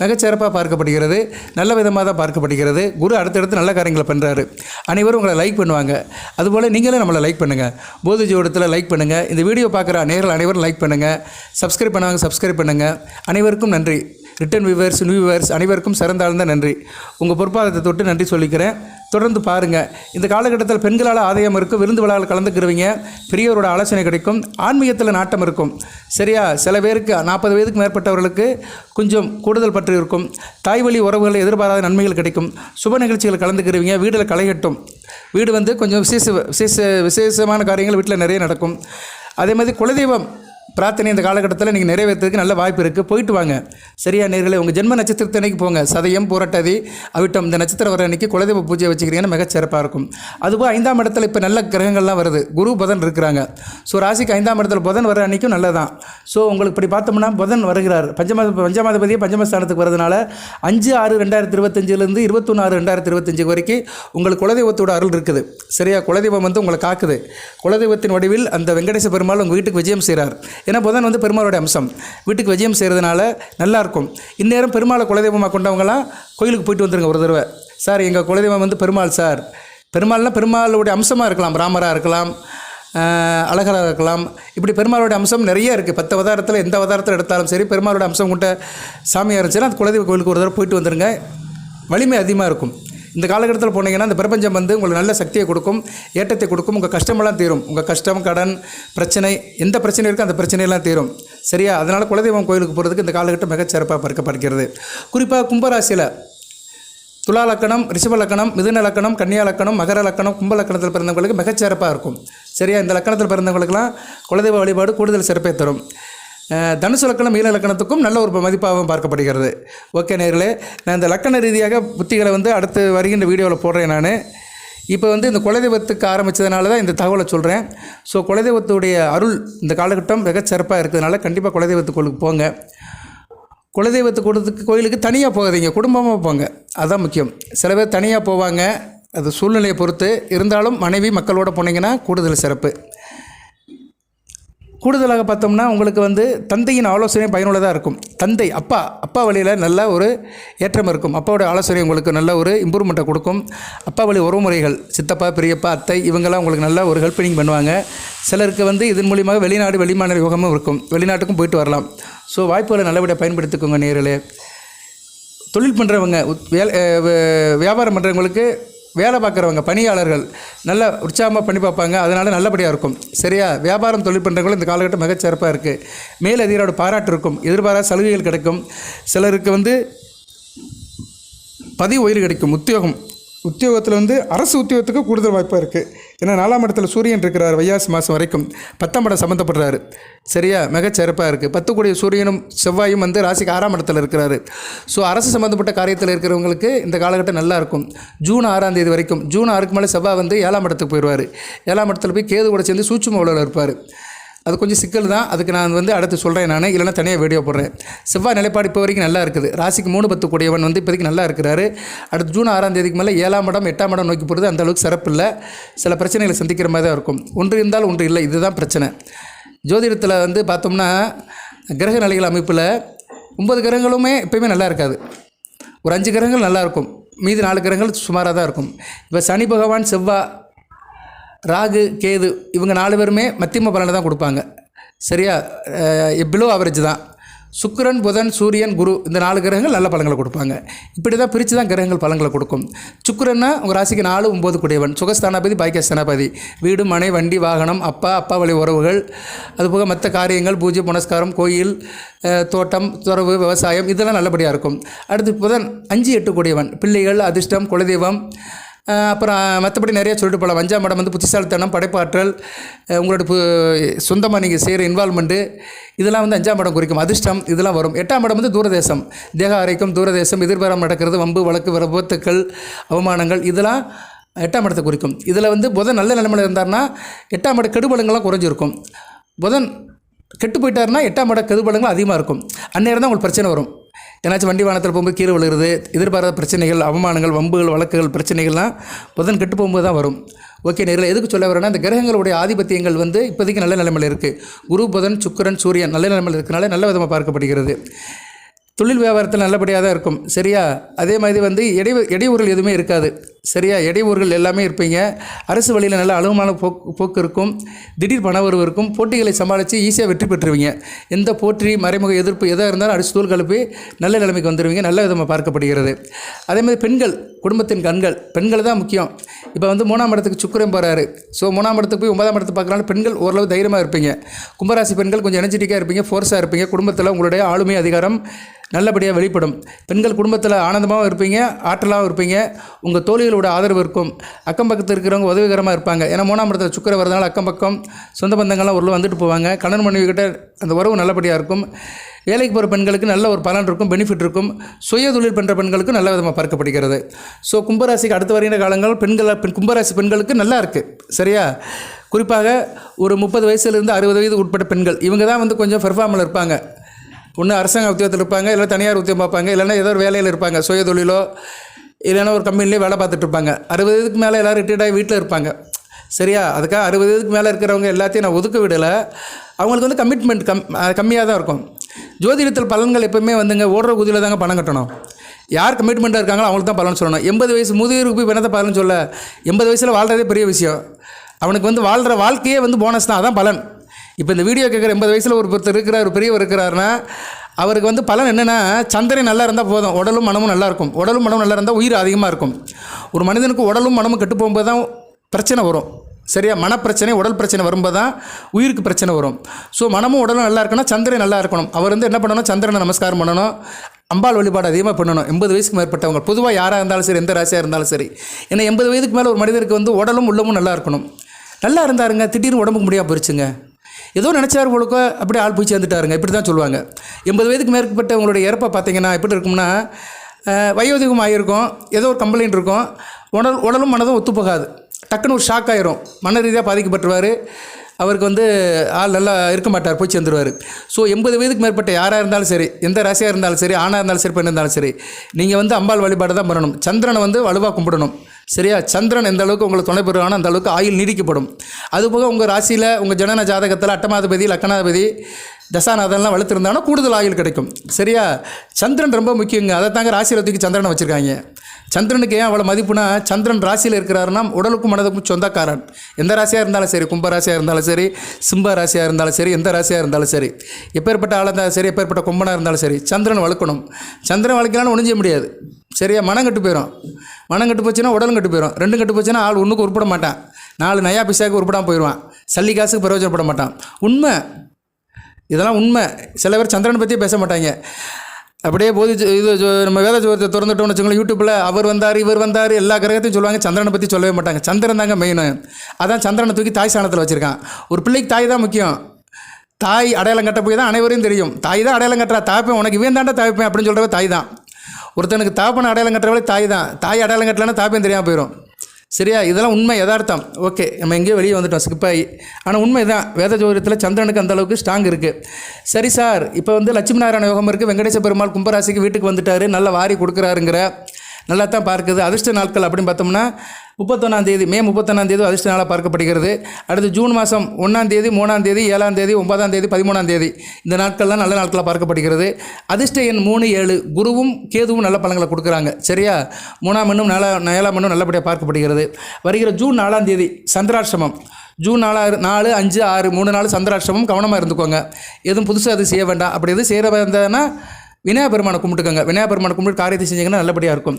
மிகச்சிறப்பாக பார்க்கப்படுகிறது. நல்ல விதமாக தான் பார்க்கப்படுகிறது. குரு அடுத்தடுத்து நல்ல காரியங்களை பண்ணுறாரு அனைவரும் உங்களை லைக் பண்ணுவாங்க. அதுபோல் நீங்களும் நம்மளை லைக் பண்ணுங்கள் போது ஜோடத்தில் லைக் பண்ணுங்கள் இந்த வீடியோ பார்க்குற நேரில் அனைவரும் லைக் பண்ணுங்கள் சப்ஸ்கிரைப் பண்ணுவாங்க சப்ஸ்கிரைப் பண்ணுங்கள் அனைவருக்கும் நன்றி. ரிட்டன் வியூவர்ஸ் நியூ வியூவர்ஸ் அனைவருக்கும் சிறந்தாழ்ந்த நன்றி. உங்கள் பொறுப்பாதத்தை தொட்டு நன்றி சொல்லிக்கிறேன். தொடர்ந்து பாருங்கள் இந்த காலகட்டத்தில் பெண்களால் ஆதாயம் இருக்கும் விருந்து விழாவில் கலந்துக்கிடுவீங்க பெரியவரோட ஆலோசனை கிடைக்கும் ஆன்மீகத்தில் நாட்டம் இருக்கும். சரியா? சில பேருக்கு நாற்பது வயதுக்கு மேற்பட்டவர்களுக்கு கொஞ்சம் கூடுதல் பற்று இருக்கும். தாய் வழி உறவுகள் எதிர்பாராத நன்மைகள் கிடைக்கும். சுப நிகழ்ச்சிகள் கலந்துக்கிடுவீங்க வீட்டில் களைகட்டும் வீடு வந்து கொஞ்சம் விசேஷ விசேஷ விசேஷமான காரியங்கள் வீட்டில் நிறைய நடக்கும். அதே மாதிரி குலதெய்வம் பிரார்த்தனை இந்த காலகட்டத்தில் நீங்கள் நிறைவேற்றுறதுக்கு நல்ல வாய்ப்பு இருக்குது போயிட்டு வாங்க. சரியா நேர்களை உங்கள் ஜென்ம நட்சத்திரத்து அன்னைக்கு போங்க. சதயம் புரட்டாதி அவிட்டம் இந்த நட்சத்திரம் வர அன்னைக்கு குலதெய்வ பூஜை வச்சுக்கிறீங்கன்னா மிகச்சிறப்பாக இருக்கும். அதுபோல் ஐந்தாம் இடத்துல இப்போ நல்ல கிரகங்கள்லாம் வருது. குரு புதன் இருக்கிறாங்க. ஸோ ராசிக்கு ஐந்தாம் இடத்துல புதன் வர அன்னைக்கும் நல்லதான். ஸோ உங்களுக்கு இப்படி பார்த்தோம்னா புதன் வருகிறார். பஞ்சம பஞ்சமாதிபதியே பஞ்சமஸ்தானத்துக்கு வரதுனால அஞ்சு ஆறு ரெண்டாயிரத்தி இருபத்தஞ்சிலேருந்து இருபத்தொன்று ஆறு ரெண்டாயிரத்தி இருபத்தஞ்சு வரைக்கும் உங்களுக்கு குலதெய்வத்தோட அருள் இருக்குது. சரியா? குலதெய்வம் வந்து உங்களை காக்குது. குலதெய்வத்தின் வடிவில் அந்த வெங்கடேச பெருமாள் உங்கள் வீட்டுக்கு விஜயம் செய்கிறார் ஏன்னா புதன் வந்து பெருமாளோட அம்சம். வீட்டுக்கு விஜயம் செய்கிறதுனால நல்லாயிருக்கும் இந்நேரம் பெருமாளை குலதெய்வமாக கொண்டவங்களாம் கோயிலுக்கு போயிட்டு வந்துருங்க ஒரு தடவை. சார் எங்கள் குலதெய்வம் வந்து பெருமாள் சார். பெருமாள்னா பெருமாளுடைய அம்சமாக இருக்கலாம். ராமராக இருக்கலாம். அழகராக இருக்கலாம். இப்படி பெருமாளோட அம்சம் நிறைய இருக்குது பத்து அவதாரத்தில் எந்த அவதாரத்தில் எடுத்தாலும் சரி பெருமாளோட அம்சம் கொண்ட சாமியாக இருந்துச்சுன்னா அந்த குலதெய்வ கோயிலுக்கு ஒரு தடவை போயிட்டு வந்துருங்க. வலிமை அதிகமாக இருக்கும். இந்த காலகட்டத்தில் போனீங்கன்னா இந்த பிரபஞ்சம் வந்து உங்களுக்கு நல்ல சக்தியை கொடுக்கும் ஏற்றத்தை கொடுக்கும் உங்கள் கஷ்டமெல்லாம் தீரும். உங்கள் கஷ்டம் கடன் பிரச்சனை எந்த பிரச்சனை இருக்கோ அந்த பிரச்சனையெல்லாம் தீரும். சரியா? அதனால் குலதெய்வம் கோயிலுக்கு போகிறதுக்கு இந்த காலகட்டம் மிகச்சிறப்பாக பார்க்கப்படுகிறது. குறிப்பாக கும்பராசியில் துலா லக்கணம் ரிஷப லக்கணம் மிதுன லக்கணம் கன்னியா லக்கணம் மகர லக்கணம் கும்ப லக்கணத்தில் பிறந்தவங்களுக்கு மிகச்சிறப்பாக இருக்கும். சரியா? இந்த லக்கணத்தில் பிறந்தவங்களுக்குலாம் குலதெய்வ வழிபாடு கூடுதல் சிறப்பை தரும். தனுசு லக்கணம் மீன லக்கணத்துக்கும் நல்ல ஒரு மதிப்பாகவும் பார்க்கப்படுகிறது. ஓகே நேர்களே நான் இந்த லக்கண ரீதியாக புத்திகளை வந்து அடுத்து வருகின்ற வீடியோவில் போடுறேன் நான். இப்போ வந்து இந்த குலதெய்வத்துக்கு ஆரம்பித்ததுனால தான் இந்த தகவலை சொல்கிறேன் ஸோ குலதெய்வத்துடைய அருள் இந்த காலகட்டம் மிக சிறப்பாக இருக்கிறதுனால கண்டிப்பாக குலதெய்வத்து கோயிலுக்கு போங்க. குலதெய்வத்து கூடத்துக்கு கோயிலுக்கு தனியாக போகாதீங்க குடும்பமாக போங்க. அதுதான் முக்கியம். சில பேர் தனியாக போவாங்க அது சூழ்நிலையை பொறுத்து. இருந்தாலும் மனைவி மக்களோட போனீங்கன்னா கூடுதல் சிறப்பு. கூடுதலாக பார்த்தோம்னா உங்களுக்கு வந்து தந்தையின் ஆலோசனை பயனுள்ளதாக இருக்கும். தந்தை அப்பா அப்பா வழியில் நல்ல ஒரு ஏற்றம் இருக்கும். அப்பாவோட ஆலோசனை உங்களுக்கு நல்ல ஒரு இம்ப்ரூவ்மெண்ட்டை கொடுக்கும். அப்பா வழி உறவுமுறைகள் சித்தப்பா பெரியப்பா அத்தை இவங்கெல்லாம் உங்களுக்கு நல்ல ஒரு ஹெல்ப்பிங் பண்ணுவாங்க. சிலருக்கு வந்து இதன் மூலியமாக வெளிநாடு வெளிமாநில யோகமும் இருக்கும். வெளிநாட்டுக்கும் போயிட்டு வரலாம். ஸோ வாய்ப்புகளை நல்லபடியாக பயன்படுத்திக்கோங்க நேரில் தொழில் பண்ணுறவங்க வேலை வியாபாரம் பண்ணுறவங்களுக்கு வேலை பார்க்குறவங்க பணியாளர்கள் நல்ல உற்சாகமாக பண்ணி பார்ப்பாங்க. அதனால் நல்லபடியாக இருக்கும். சரியா? வியாபாரம் தொழில் பண்ணுறவங்களும் இந்த காலகட்டம் மிகச்சிறப்பாக இருக்குது மேல் அதிகாரோட பாராட்டு இருக்கும். எதிர்பாராத சலுகைகள் கிடைக்கும். சிலருக்கு வந்து பதிவு உயிர் கிடைக்கும். உத்தியோகம். உத்தியோகத்தில் வந்து அரசு உத்தியோகத்துக்கு கூடுதல் வாய்ப்பாக இருக்குது ஏன்னா நாலாம் இடத்துல சூரியன் இருக்கிறார் வையாசி மாதம் வரைக்கும். பத்தாம் இடம் சம்மந்தப்படுறாரு சரியா? மிகச்சிறப்பாக இருக்குது பத்து கூடிய சூரியனும் செவ்வாயும் வந்து ராசிக்கு ஆறாம் இடத்துல இருக்கிறாரு. ஸோ அரசு சம்மந்தப்பட்ட காரியத்தில் இருக்கிறவங்களுக்கு இந்த காலகட்டம் நல்லா இருக்கும். ஜூன் ஆறாம் தேதி வரைக்கும். ஜூன் ஆறுக்கு மேலே செவ்வாய் வந்து ஏழாம் இடத்துக்கு போயிடுவார். ஏழாம் இடத்துல போய் கேது கூட சேர்ந்து சூட்சும உலகில் இருப்பார். அது கொஞ்சம் சிக்கல் தான். அதுக்கு நான் வந்து அடுத்து சொல்கிறேன் நான். இல்லைன்னா தனியாக வீடியோ போடுறேன். செவ்வாய் நிலைப்பாடு இப்போ வரைக்கும் நல்லா இருக்குது. ராசிக்கு மூணு பத்து கூடியவன் வந்து இப்போதைக்கு நல்லா இருக்கிறாரு. அடுத்து ஜூன் ஆறாம் தேதிக்கு மேலே ஏழாம் இடம் எட்டாம் இடம் நோக்கி போகிறது அந்த அளவுக்கு சிறப்பு இல்லை. சில பிரச்சனைகளை சந்திக்கிற மாதிரி தான் இருக்கும். ஒன்று இருந்தால் ஒன்று இல்லை. இதுதான் பிரச்சனை. ஜோதிடத்தில் வந்து பார்த்தோம்னா கிரக நிலைகள் அமைப்பில் ஒன்பது கிரகங்களுமே எப்பயுமே நல்லா இருக்காது. ஒரு அஞ்சு கிரகங்கள் நல்லாயிருக்கும் மீதி நாலு கிரகங்கள் சுமாராக தான் இருக்கும். இப்போ சனி பகவான் செவ்வாய் ராகு கேது இவங்க நாலு பேருமே மத்தியம பலனை தான் கொடுப்பாங்க. சரியா? பிலோ ஆவரேஜ் தான். சுக்கிரன் புதன் சூரியன் குரு இந்த நாலு கிரகங்கள் நல்ல பலங்களை கொடுப்பாங்க. இப்படி தான் பிரித்து தான் கிரகங்கள் பலங்களை கொடுக்கும். சுக்கரன்னா உங்கள் ராசிக்கு நாலு ஒம்பது குடையவன். சுகஸ்தானாபதி பாக்கியஸ்தானாபதி. வீடு மனை வண்டி வாகனம் அப்பா அப்பா வழி உறவுகள். அதுபோக மற்ற காரியங்கள் பூஜை புனஸ்காரம் கோயில் தோட்டம் துறவு விவசாயம் இதெல்லாம் நல்லபடியாக இருக்கும். அடுத்து புதன் அஞ்சு எட்டு கூடியவன். பிள்ளைகள் அதிர்ஷ்டம் குலதெய்வம் அப்புறம் மற்றபடி நிறைய சொல்லிட்டு போகலாம். அஞ்சாம் இடம் வந்து புத்திசாலித்தனம் படைப்பாற்றல் உங்களோட பு சொந்தமாக நீங்கள் செய்கிற இன்வால்மெண்ட்டு இதெல்லாம் வந்து அஞ்சாம் இடம் குறிக்கும். அதிர்ஷ்டம் இதெல்லாம் வரும். எட்டாம் இடம் வந்து தூரதேசம். தேக அரைக்கும் தூரதேசம் எதிர்பாராமல் நடக்கிறது வம்பு வழக்கு விபத்துக்கள் அவமானங்கள் இதெல்லாம் எட்டாம் இடத்தை குறிக்கும். இதில் வந்து புதன் நல்ல நிலைமையில் இருந்தார்னா எட்டாம் இட கெடுபலங்கள்லாம் குறைஞ்சிருக்கும். புதன் கெட்டு போயிட்டாருன்னா எட்டாம் இட கெடுபலங்கள் அதிகமாக இருக்கும். அந்நேரம் தான் உங்களுக்கு பிரச்சனை வரும். ஏன்னாச்சும் வண்டி வாகனத்தில் போகும்போது கீழே விழுகிறது எதிர்பாராத பிரச்சனைகள் அவமானங்கள் வம்புகள் வழக்குகள் பிரச்சனைகள்லாம் புதன் கெட்டு போகும்போது தான் வரும். ஓகே நேரில் எதுக்கு சொல்ல வரேன்னா இந்த கிரகங்களுடைய ஆதிபத்தியங்கள் வந்து இப்போதைக்கு நல்ல நிலைமையில் இருக்குது குரு புதன் சுக்கிரன் சூரியன் நல்ல நிலைமையில் இருக்கனால நல்ல விதமாக பார்க்கப்படுகிறது. தொழில் வியாபாரத்தில் நல்லபடியாக தான் இருக்கும். சரியா? அதே மாதிரி வந்து இடை இடையூறுகள் எதுவுமே இருக்காது. சரியா? இடையூறுகள் எல்லாமே இருப்பீங்க. அரசு வழியில் நல்ல அலுவலமான போக்கு போக்கு இருக்கும். திடீர் பணவரவு இருக்கும். போட்டிகளை சமாளித்து ஈஸியாக வெற்றி பெற்றுருவீங்க எந்த போட்டி மறைமுக எதிர்ப்பு எதாக இருந்தாலும் அடிச்சு தூள் கலப்பி நல்ல நிலைமைக்கு வந்துடுவீங்க நல்ல விதமாக பார்க்கப்படுகிறது. அதேமாதிரி பெண்கள் குடும்பத்தின் கண்கள். பெண்கள் தான் முக்கியம். இப்போ வந்து மூணாம் இடத்துக்கு சுக்கரம் போகிறாரு ஸோ மூணாம் இடத்துக்கு போய் ஒன்பதாம் இடத்துக்கு பார்க்கறனால பெண்கள் ஓரளவு தைரியமாக இருப்பீங்க. கும்பராசி பெண்கள் கொஞ்சம் எனர்ஜெட்டிக்காக இருப்பீங்க. ஃபோர்ஸாக இருப்பீங்க. குடும்பத்தில் உங்களுடைய ஆளுமை அதிகாரம் நல்லபடியாக வெளிப்படும். பெண்கள் குடும்பத்தில் ஆனந்தமாகவும் இருப்பீங்க. ஆற்றலாகவும் இருப்பீங்க. உங்கள் தோழிகளோட ஆதரவு இருக்கும். அக்கம் பக்கத்தில் இருக்கிறவங்க உதவிகரமாக இருப்பாங்க. ஏன்னா மூணாம் இடத்துல சுக்கர வரதுனால அக்கம் பக்கம் சொந்த பந்தங்கள்லாம் உள்ள வந்துட்டு போவாங்க. கணவன் மனைவி கிட்ட அந்த உறவு நல்லபடியாக இருக்கும். வேலைக்கு போகிற பெண்களுக்கு நல்ல ஒரு பலன் இருக்கும் பெனிஃபிட் இருக்கும். சுய தொழில் பண்ணுற பெண்களுக்கு நல்ல விதமாக பார்க்கப்படுகிறது ஸோ கும்பராசிக்கு அடுத்து வருகிற காலங்கள் பெண்கள் பெண் கும்பராசி பெண்களுக்கு நல்லா இருக்குது சரியா? குறிப்பாக ஒரு முப்பது வயசுலேருந்து அறுபது வயது உட்பட்ட பெண்கள் இவங்க தான் வந்து கொஞ்சம் பெர்ஃபார்மில் இருப்பாங்க. ஒன்று அரசாங்க உத்தியோகத்தில் இருப்பாங்க இல்லை தனியார் உத்தியோகம் பார்ப்பாங்க இல்லைன்னா ஏதோ ஒரு வேலையில் இருப்பாங்க சுய தொழிலோ இல்லைன்னா ஒரு கம்பெனிலே வேலை பார்த்துட்டு இருப்பாங்க. அறுபது இதுக்கு மேலே எல்லோரும் ரிட்டையர்ட் வீட்டில் இருப்பாங்க. சரியா? அதுக்காக அறுபது இதுக்கு மேலே இருக்கிறவங்க எல்லாத்தையும் நான் ஒதுக்க விடலை. அவங்களுக்கு வந்து கமிட்மெண்ட் கம் கம்மியாக தான் இருக்கும். ஜோதிடத்தில் பலன்கள் எப்பவுமே வந்துங்க ஓடுற குதியில் தாங்க பணம் கட்டணும். யார் கமிட்மெண்ட்டாக இருக்காங்களோ அவங்களுக்கு தான் பலன் சொல்லணும். எண்பது வயசு முதியோருக்கு போய் என்னத்தை பலன் சொல்ல. எண்பது வயசில் வாழ்கிறதே பெரிய விஷயம். அவனுக்கு வந்து வாழ்கிற வாழ்க்கையே வந்து போனஸ் தான். அதான் பலன். இப்போ இந்த வீடியோ கேட்குற எண்பது வயசில் ஒரு ஒருத்தர் இருக்கிறார் ஒரு பெரியவர் இருக்கிறாருன்னா அவருக்கு வந்து பலன் என்னென்னா சந்திரன் நல்லா இருந்தால் போதும். உடலும் மனமும் நல்லாயிருக்கும் உடலும் மனமும் நல்லா இருந்தால் உயிர் அதிகமாக இருக்கும். ஒரு மனிதனுக்கு உடலும் மனமும் கெட்டு போகும்போது தான் பிரச்சனை வரும். சரியா? மனப்பிரச்சனை உடல் பிரச்சனை வரும்போது தான் உயிருக்கு பிரச்சனை வரும். ஸோ மனமும் உடலும் நல்லா இருக்கணும் சந்திரன் நல்லா இருக்கணும். அவர் வந்து என்ன பண்ணணும்? சந்திரனை நமஸ்காரம் பண்ணணும். அம்பாள் வழிபாடு அதிகமாக பண்ணணும். எண்பது வயசுக்கு மேற்பட்டவங்க. பொதுவாக யாராக இருந்தாலும் சரி எந்த ராசியாக இருந்தாலும் சரி. ஏன்னா எண்பது வயதுக்கு மேலே ஒரு மனிதருக்கு வந்து உடலும் உள்ளமும் நல்லா இருக்கணும். நல்லா இருந்தாருங்க. திடீர்னு உடம்புக்கு முடியாமல் போயிடுச்சுங்க ஏதோ நினச்சார் போலுக்கோ அப்படியே ஆள் போய் சேர்ந்துட்டாருங்க. இப்படி தான் சொல்லுவாங்க. எண்பது வயதுக்கு மேற்பட்டவங்களுடைய இறப்பை பார்த்தீங்கன்னா எப்படி இருக்கும்னா வயோதிகம் ஆகியிருக்கும் ஏதோ ஒரு கம்ப்ளைண்ட் இருக்கும் உடல் உடலும் மனதும் ஒத்துப்போகாது டக்குன்னு ஒரு ஷாக் ஆயிரும். மன ரீதியாக பாதிக்கப்பட்டுருவார். அவருக்கு வந்து ஆள் நல்லா இருக்க மாட்டார் போய் சேர்ந்துருவார். ஸோ எண்பது வயதுக்கு மேற்பட்ட யாராக இருந்தாலும் சரி எந்த ராசியாக இருந்தாலும் சரி ஆணாக இருந்தாலும் சரி பெண்ணாக இருந்தாலும் சரி நீங்கள் வந்து அம்பாள் வழிபாடு தான் பண்ணணும். சந்திரனை வந்து வலுவாக கும்பிடணும். சரியா? சந்திரன் எந்த அளவுக்கு உங்களுக்கு துணை பெறுவானோ அந்த அளவுக்கு ஆயுள் நீடிக்கப்படும். அதுபோக உங்கள் ராசியில் உங்கள் ஜனன ஜாதகத்தில் அட்டமாதிபதி லக்கணாதிபதி தசாநாதன்லாம் வளர்த்துருந்தாங்கன்னா கூடுதல் ஆயுள் கிடைக்கும். சரியா? சந்திரன் ரொம்ப முக்கியங்க. அதை தாங்க ராசியில் தூக்கி சந்திரனை வச்சுருக்காங்க. சந்திரனுக்கு ஏன் அவ்வளோ மதிப்புனா சந்திரன் ராசியில் இருக்கிறாருன்னா உடலுக்கும் மனதுக்கும் சொந்தக்காரன். எந்த ராசியாக இருந்தாலும் சரி கும்ப ராசியாக இருந்தாலும் சரி சிம்ப ராசியாக இருந்தாலும் சரி எந்த ராசியாக இருந்தாலும் சரி எப்பேற்பட்ட ஆளாக இருந்தாலும் சரி எப்பேற்பட்ட கும்பனாக இருந்தாலும் சரி சந்திரன் வளர்க்கணும் சந்திரன் வளர்க்கலான்னு ஒன்றும் செய்ய முடியாது. சரியா? மனம் கட்டு போயிடும் மனம் கெட்டு போச்சுன்னா உடலும் கெட்டு போயிடும் ரெண்டும் கட்டு போச்சுன்னா ஆள் ஒன்றுக்கு உருப்பட மாட்டான். நாலு நயா பிசாக்கு உருப்படாமல் போயிடுவான் சல்லி காசுக்கு பிரயோஜனப்பட மாட்டான். உண்மை. இதெல்லாம் உண்மை. சில பேர் சந்திரனை பற்றியே பேச மாட்டாங்க. அப்படியே போதி இது நம்ம வேத ஜோதித்தை திறந்துட்டோம்னு வச்சுக்கோங்களேன் யூடியூப்பில் அவர் வந்தார் இவர் வந்தார் எல்லா கிரகத்தையும் சொல்லுவாங்க. சந்திரனை பற்றி சொல்லவே மாட்டாங்க. சந்திரன் தாங்க மெயின் அதான் சந்திரனை தூக்கி தாய் சாணத்தில் வச்சுருக்கான். ஒரு பிள்ளைக்கு தாய் தான் முக்கியம். தாய் அடையாளம் கட்ட போய் தான் அனைவரையும் தெரியும். தாய் தான் அடையாளம் கட்டுறா. தாய்ப்பேன் உனக்கு இவன் தாண்டா தாய்ப்பேன் அப்படின்னு சொல்கிறவ தாய் தான். ஒருத்தனுக்கு தாப்பனை அடையாளம் கட்டுறவளே தாய் தான். தாய் அடையாளம் கட்டலன்னா தாய்ப்பேன் தெரியாமல் போயிடும் சரியா? இதெல்லாம் உண்மை யதார்த்தம். ஓகே நம்ம எங்கேயோ வெளியே வந்துட்டோம் ஸ்கிப்பாகி ஆனால் உண்மை தான் வேத ஜோதிடத்தில் சந்திரனுக்கு அந்த அளவுக்கு ஸ்ட்ராங் இருக்குது சரி சார் இப்போ வந்து லட்சுமி நாராயண யோகம் இருக்குது வெங்கடேச பெருமாள் கும்பராசிக்கு வீட்டுக்கு வந்துட்டார். நல்ல வாரி கொடுக்குறாருங்கிற நல்லா தான் பார்க்குது. அதிர்ஷ்ட நாட்கள் அப்படின்னு பார்த்தோம்னா முப்பத்தொன்னாம் தேதி மே முப்பத்தொன்னாம் தேதி அதிர்ஷ்ட நாளாக பார்க்கப்படுகிறது. அடுத்து ஜூன் மாதம் ஒன்றாம் தேதி மூணாம் தேதி ஏழாம் தேதி ஒன்பதாம் தேதி பதிமூணாம் தேதி. இந்த நாட்கள்லாம் நல்ல நாட்களாக பார்க்கப்படுகிறது. அதிர்ஷ்ட எண் மூணு ஏழு குருவும் கேதுவும் நல்ல பலன்களை கொடுக்குறாங்க. சரியா? மூணாம் எண்ணும் நாலா ஏழாம் எண்ணும் நல்லபடியாக பார்க்கப்படுகிறது. வருகிற ஜூன் நாலாம் தேதி சந்திராசிரமம் ஜூன் நாலாறு நாலு அஞ்சு ஆறு மூணு நாள் சந்திராஷ்டமம் கவனமாக இருந்துக்கோங்க. எதுவும் புதுசாக அது செய்ய வேண்டாம். அப்படி எதுவும் செய்கிற இருந்ததுன்னா விநாயகர் பெருமானை கும்பிட்டுக்கோங்க. விநாயகர் பெருமானை கும்பிட்டு காரியத்தை செஞ்சீங்கன்னா நல்லபடியாக இருக்கும்.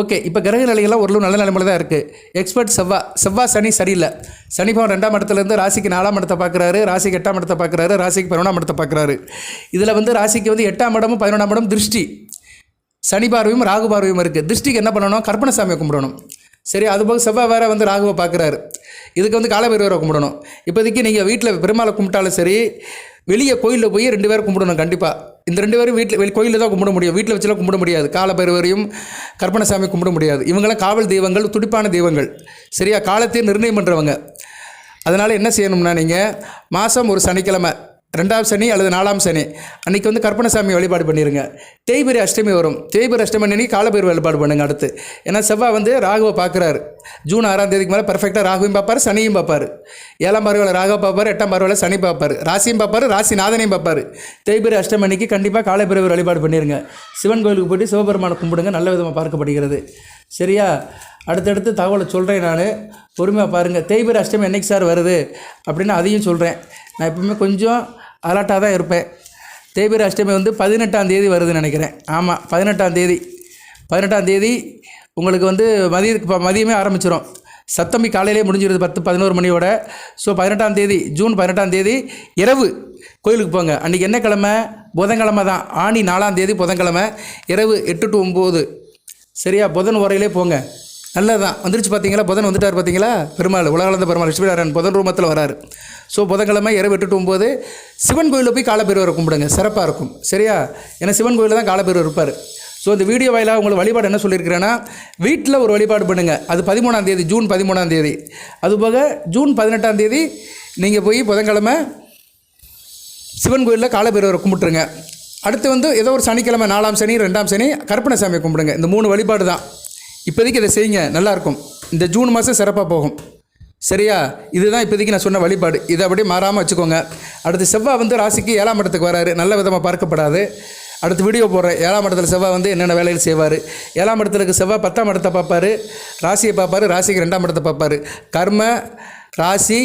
ஓகே இப்போ கிரக நிலைகள்லாம் ஓரளவு நல்ல நிலைமையில தான் இருக்குது எக்ஸ்பர்ட் செவ்வா செவ்வா சனி சரியில்லை. சனி பவன் ரெண்டாம் இடத்துலேருந்து ராசிக்கு நாலாம் இடத்தை பார்க்குறாரு ராசிக்கு எட்டாம் இடத்தை பார்க்குறாரு ராசிக்கு பதினொன்றாம் இடத்தை பார்க்குறாரு. இதில் வந்து ராசிக்கு வந்து எட்டாம் இடமும் பதினொன்றாம் இடம் திருஷ்டி. சனி பார்வையும் ராகு பார்வையும் இருக்குது திருஷ்டிக்கு என்ன பண்ணணும்? கற்பனைசாமியை கும்பிடணும். சரி அதுபோக செவ்வாய் வேறு வந்து ராகுவை பார்க்குறாரு. இதுக்கு வந்து காலபைரவரை கும்பிடணும். இப்போதைக்கு நீங்கள் வீட்டில் பெருமாளை கும்பிட்டாலும் சரி வெளியே கோயிலில் போய் ரெண்டு பேரும் கும்பிடணும் கண்டிப்பாக இந்த ரெண்டு பேரும் வீட்டில் வெளி கோயிலில் தான் கும்பிட முடியும். வீட்டில் வச்சுலாம் கும்பிட முடியாது. காலபைரவரையும் கற்பனசாமி கும்பிட முடியாது. இவங்களாம் காவல் தெய்வங்கள் துடிப்பான தெய்வங்கள். சரியா? காலத்தை நிர்ணயம் பண்ணுறவங்க அதனால் என்ன செய்யணும்னா நீங்கள் மாதம் ஒரு சனிக்கிழமை ரெண்டாம் சனி அல்லது நாலாம் சனி. அன்றைக்கி வந்து கற்பனசாமி வழிபாடு பண்ணிடுங்க தேய்பிரி அஷ்டமி வரும். தேய்பிரி அஷ்டமி அன்னைக்கு காலபேர் வழிபாடு பண்ணுங்க அடுத்து. ஏன்னா செவ்வாய் வந்து ராகுவை பார்க்குறாரு. ஜூன் ஆறாம் தேதிக்கு மேலே பர்ஃபெக்டாக ராகுவையும் பார்ப்பார் சனியும் பார்ப்பார். ஏழாம் பார்வையில் ராகவ பார்ப்பார் எட்டாம் பார்வையில் சனி பார்ப்பார். ராசியும் பார்ப்பார் ராசி நாதனையும் பார்ப்பார். தேய்பிரி அஷ்டமி அன்னைக்கு கண்டிப்பாக காலபேரவர் வழிபாடு பண்ணிடுங்க சிவன் கோயிலுக்கு போயிட்டு சிவபெருமானை கும்பிடுங்க. நல்ல விதமாக பார்க்கப்படுகிறது. சரியா? அடுத்தடுத்து தகவலை சொல்கிறேன் நான். பொறுமையாக பாருங்கள் தேய்பிர அஷ்டமி என்னைக்கு சார் வருது? அப்படின்னு அதையும் சொல்கிறேன் நான் எப்பவுமே கொஞ்சம் அலர்ட்டாக தான் இருப்பேன். தேய்பிர அஷ்டமி வந்து பதினெட்டாம் தேதி வருதுன்னு நினைக்கிறேன். ஆமாம் பதினெட்டாம் தேதி. பதினெட்டாம் தேதி உங்களுக்கு வந்து மதிய இப்போ மதியமே ஆரம்பிச்சிடும் சத்தமி காலையிலே முடிஞ்சிருது பத்து பதினோரு மணியோட. ஸோ பதினெட்டாம் தேதி ஜூன் பதினெட்டாம் தேதி இரவு கோயிலுக்கு போங்க. அன்றைக்கி என்ன கிழமை? புதன்கிழமை தான். ஆணி நாலாம் தேதி புதன்கிழமை. இரவு எட்டு டு ஒம்பது. சரியா புதன் உரையிலே போங்க. நல்லதான் வந்துருச்சு பார்த்தீங்களா புதன் வந்துட்டார் பார்த்தீங்களா பெருமாள் உலகளந்த பெருமாள் லட்சுமிநாராயண் புதன் ரூபத்தில் வராரு. ஸோ புதன்கிழமை இரவு எட்டு போது சிவன் கோயிலில் போய் காலப்பேருவரை கும்பிடுங்க. சிறப்பாக இருக்கும். சரியா? ஏன்னா சிவன் கோயிலில் தான் காலபெருவர் இருப்பார். ஸோ இந்த வீடியோ வாயிலாக உங்களுக்கு வழிபாடு என்ன சொல்லியிருக்கிறேன்னா வீட்டில் ஒரு வழிபாடு பண்ணுங்கள் அது பதிமூணாம் தேதி ஜூன் பதிமூணாம் தேதி. அதுபோக ஜூன் பதினெட்டாம் தேதி நீங்கள் போய் புதன்கிழமை சிவன் கோயிலில் காலப்பேருவரை கும்பிட்டுருங்க. அடுத்து வந்து ஏதோ ஒரு சனிக்கிழமை நாலாம் சனி ரெண்டாம் சனி கற்பனை சாமியை கும்பிடுங்க. இந்த மூணு வழிபாடு தான். இப்போதைக்கு இதை செய்யுங்க நல்லாயிருக்கும். இந்த ஜூன் மாதம் சிறப்பாக போகும். சரியா? இதுதான் இப்போதைக்கு நான் சொன்ன வழிபாடு. இதை அப்படியே மாறாமல் வச்சுக்கோங்க. அடுத்து செவ்வாய் வந்து ராசிக்கு ஏழாம் இடத்துக்கு வராரு. நல்ல விதமாக பார்க்கப்படாது. அடுத்து வீடியோ போடுறேன் ஏழாம் இடத்துல செவ்வாய் வந்து என்னென்ன வேலைகள் செய்வார்? ஏழாம் இடத்துல இருக்க செவ்வாய் பத்தாம் இடத்தை பார்ப்பாரு. ராசியை பார்ப்பாரு. ராசிக்கு ரெண்டாம் இடத்தை பார்ப்பாரு. கர்ம ராசி